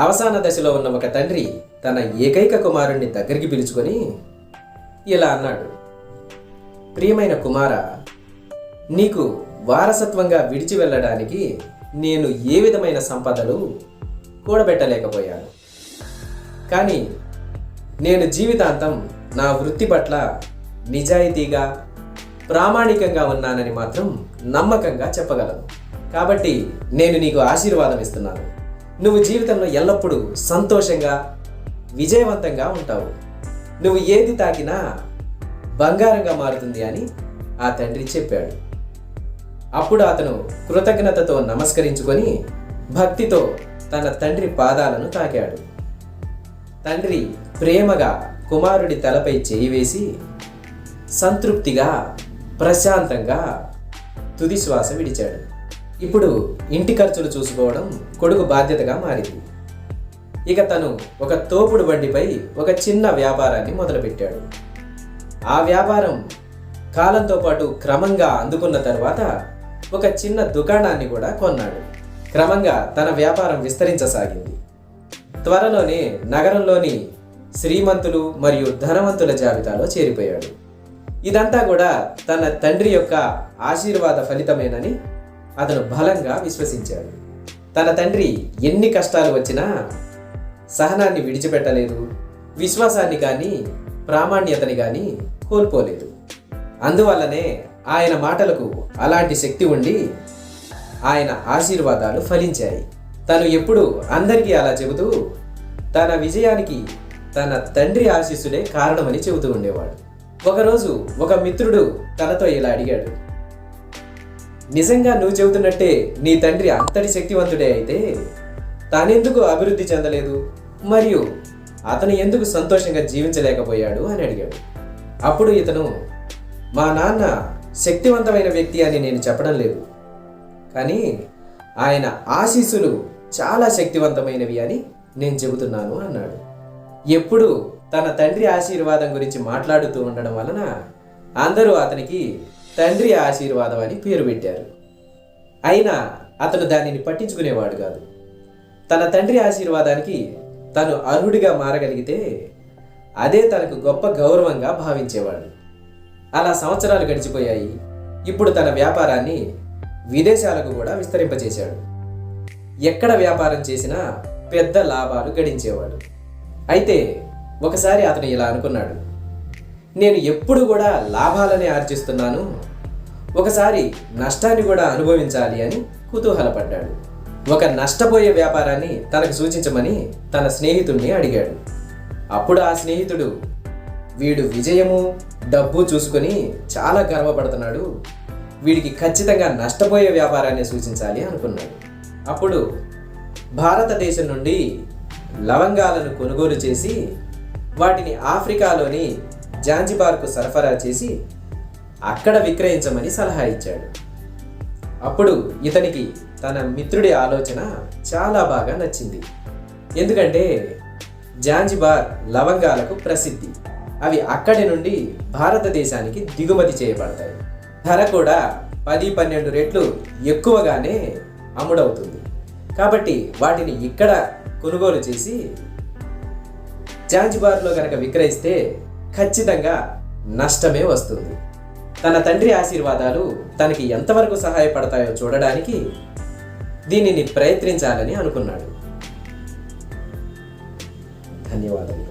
అవసాన దశలో ఉన్న ఒక తండ్రి తన ఏకైక కుమారుణ్ణి దగ్గరికి పిలుచుకొని ఇలా అన్నాడు. ప్రియమైన కుమార నీకు వారసత్వంగా విడిచి వెళ్ళడానికి నేను ఏ విధమైన సంపదలు కూడబెట్టలేకపోయాను. కానీ నేను జీవితాంతం నా వృత్తి పట్ల నిజాయితీగా ప్రామాణికంగా ఉన్నానని మాత్రం నమ్మకంగా చెప్పగలను. కాబట్టి నేను నీకు ఆశీర్వాదం ఇస్తున్నాను. నువ్వు జీవితంలో ఎల్లప్పుడూ సంతోషంగా విజయవంతంగా ఉంటావు. నువ్వు ఏది తాకినా బంగారంగా మారుతుంది అని ఆ తండ్రి చెప్పాడు. అప్పుడు అతను కృతజ్ఞతతో నమస్కరించుకొని భక్తితో తన తండ్రి పాదాలను తాకాడు. తండ్రి ప్రేమగా కుమారుడి తలపై చేయి వేసి సంతృప్తిగా ప్రశాంతంగా తుది శ్వాస విడిచాడు. ఇప్పుడు ఇంటి ఖర్చులు చూసుకోవడం కొడుకు బాధ్యతగా మారింది. ఇక తను ఒక తోపుడు బండిపై ఒక చిన్న వ్యాపారాన్ని మొదలుపెట్టాడు. ఆ వ్యాపారం కాలంతో పాటు క్రమంగా అందుకున్న తర్వాత ఒక చిన్న దుకాణాన్ని కూడా కొన్నాడు. క్రమంగా తన వ్యాపారం విస్తరించసాగింది. త్వరలోనే నగరంలోని శ్రీమంతులు మరియు ధనవంతుల జాబితాలో చేరిపోయాడు. ఇదంతా కూడా తన తండ్రి యొక్క ఆశీర్వాద ఫలితమేనని అతను బలంగా విశ్వసించాడు. తన తండ్రి ఎన్ని కష్టాలు వచ్చినా సహనాన్ని విడిచిపెట్టలేదు విశ్వాసాన్ని కానీ ప్రామాణ్యతని కానీ కోల్పోలేదు. అందువల్లనే ఆయన మాటలకు అలాంటి శక్తి ఉండి ఆయన ఆశీర్వాదాలు ఫలించాయి. తను ఎప్పుడు అందరికీ అలా చెబుతూ తన విజయానికి తన తండ్రి ఆశీస్సులే కారణమని చెబుతూ ఉండేవాడు. ఒకరోజు ఒక మిత్రుడు తనతో ఇలా అడిగాడు నిజంగా నువ్వు చెబుతున్నట్టే నీ తండ్రి అంతటి శక్తివంతుడే అయితే తానెందుకు అభివృద్ధి చెందలేదు? మరియు అతను ఎందుకు సంతోషంగా జీవించలేకపోయాడు అని అడిగాడు. అప్పుడు ఇతను మా నాన్న శక్తివంతమైన వ్యక్తి అని నేను చెప్పడం లేదు. కానీ ఆయన ఆశీస్సులు చాలా శక్తివంతమైనవి అని నేను చెబుతున్నాను అన్నాడు. ఎప్పుడు తన తండ్రి ఆశీర్వాదం గురించి మాట్లాడుతూ ఉండడం వలన అందరూ అతనికి తండ్రి ఆశీర్వాదం అని పేరు పెట్టారు. అయినా అతను దానిని పట్టించుకునేవాడు కాదు. తన తండ్రి ఆశీర్వాదానికి తను అర్హుడిగా మారగలిగితే అదే తనకు గొప్ప గౌరవంగా భావించేవాడు. అలా సంవత్సరాలు గడిచిపోయాయి. ఇప్పుడు తన వ్యాపారాన్ని విదేశాలకు కూడా విస్తరింపజేశాడు. ఎక్కడ వ్యాపారం చేసినా పెద్ద లాభాలు గడించేవాడు. అయితే ఒకసారి అతను ఇలా అనుకున్నాడు. నేను ఎప్పుడు కూడా లాభాలనే ఆర్జిస్తున్నాను. ఒకసారి నష్టాన్ని కూడా అనుభవించాలి అని కుతూహలపడ్డాడు. ఒక నష్టపోయే వ్యాపారాన్ని తనకు సూచించమని తన స్నేహితుడిని అడిగాడు. అప్పుడు ఆ స్నేహితుడు వీడు విజయము డబ్బు చూసుకొని చాలా గర్వపడుతున్నాడు. వీడికి ఖచ్చితంగా నష్టపోయే వ్యాపారాన్ని సూచించాలి అనుకున్నాడు. అప్పుడు భారతదేశం నుండి లవంగాలను కొనుగోలు చేసి వాటిని ఆఫ్రికాలోని జాంజిబార్కు సరఫరా చేసి అక్కడ విక్రయించమని సలహా ఇచ్చాడు. అప్పుడు ఇతనికి తన మిత్రుడి ఆలోచన చాలా బాగా నచ్చింది. ఎందుకంటే జాంజిబార్ లవంగాలకు ప్రసిద్ధి. అవి అక్కడి నుండి భారతదేశానికి దిగుమతి చేయబడతాయి. ధర కూడా పది పన్నెండు రెట్లు ఎక్కువగానే అమ్ముడవుతుంది. కాబట్టి వాటిని ఇక్కడ కొనుగోలు చేసి జాంజిబార్లో కనుక విక్రయిస్తే ఖచ్చితంగా నష్టమే వస్తుంది. తన తండ్రి ఆశీర్వాదాలు తనకి ఎంతవరకు సహాయపడతాయో చూడడానికి దీనిని ప్రయత్నించాలని అనుకున్నాడు. ధన్యవాదములు.